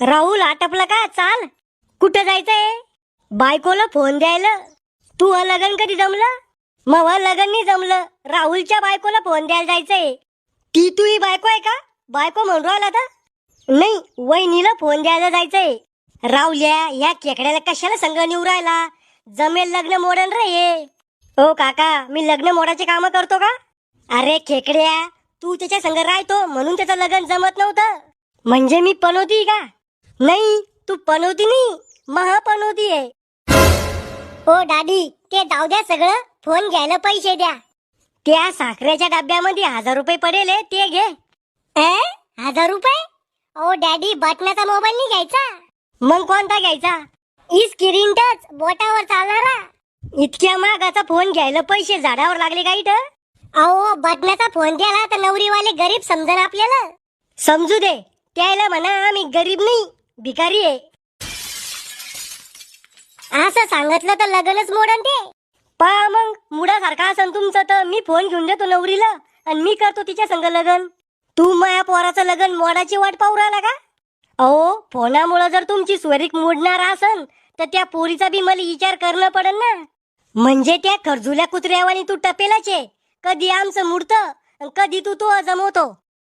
राहुल आटपला का? चाल. कुठं जायचंय? बायकोला फोन द्यायला. तू लगन कधी जमलं? मग लगन नाही जमलं. राहुलच्या बायकोला फोन द्यायला जायचंय. ती तू ही बायको आहे का? बायको म्हणून राहिला तर? नाही वहिनीला फोन द्यायला जायचंय. राहुल्या या केकड्याला कशाला संग निवू राहिला? जमेल लग्न मोडन रे हे. ओ काका मी लग्न मोडाचे काम करतो का? अरे खेकड्या तू त्याच्या संग राहतो म्हणून त्याचं लग्न जमत नव्हतं. म्हणजे मी पनोती का? नाही तू पनोती नाही महापनोती आहे. हो दादी ते जाऊ द्या सगळं फोन घ्यायला पैसे द्या. त्या साखरेच्या डब्यामध्ये हजार रुपये पडेल हे, ते घे. ए हजार रुपये? ओ डॅडी बटनाचा मोबाईल नाही घ्यायचा? मग कोणता घ्यायचा? ई स्क्रीन टच बोटावर चालणारा. इतक्या महागाचा फोन घ्यायला पैसे झाडावर लागले का इथं? अहो बटनाचा फोन द्याला तर नवरीवाले गरीब समजन आपल्याला. समजू दे त्याला म्हणा आम्ही गरीब नाही भिकारी आहे. असं सांगितलं तर लग्नच मोडन ते पहा मग मुडासारखा असन तुमचं तर मी फोन घेऊन देतो नवरीला आणि मी करतो तिच्या संग लग्न. तू माया पोराचं लगन मोडाची वाट पाहू राहिला का? अहो फोनामुळं जर तुमची स्वरिक मोडणार असन तर त्या पोरीचा बी मला विचार करणं पडन ना. म्हणजे त्या खरजुल्या कुत्र्यावानी तू टपेलाच आहे. कधी आमचं मुडतं कधी तू तो जमवतो.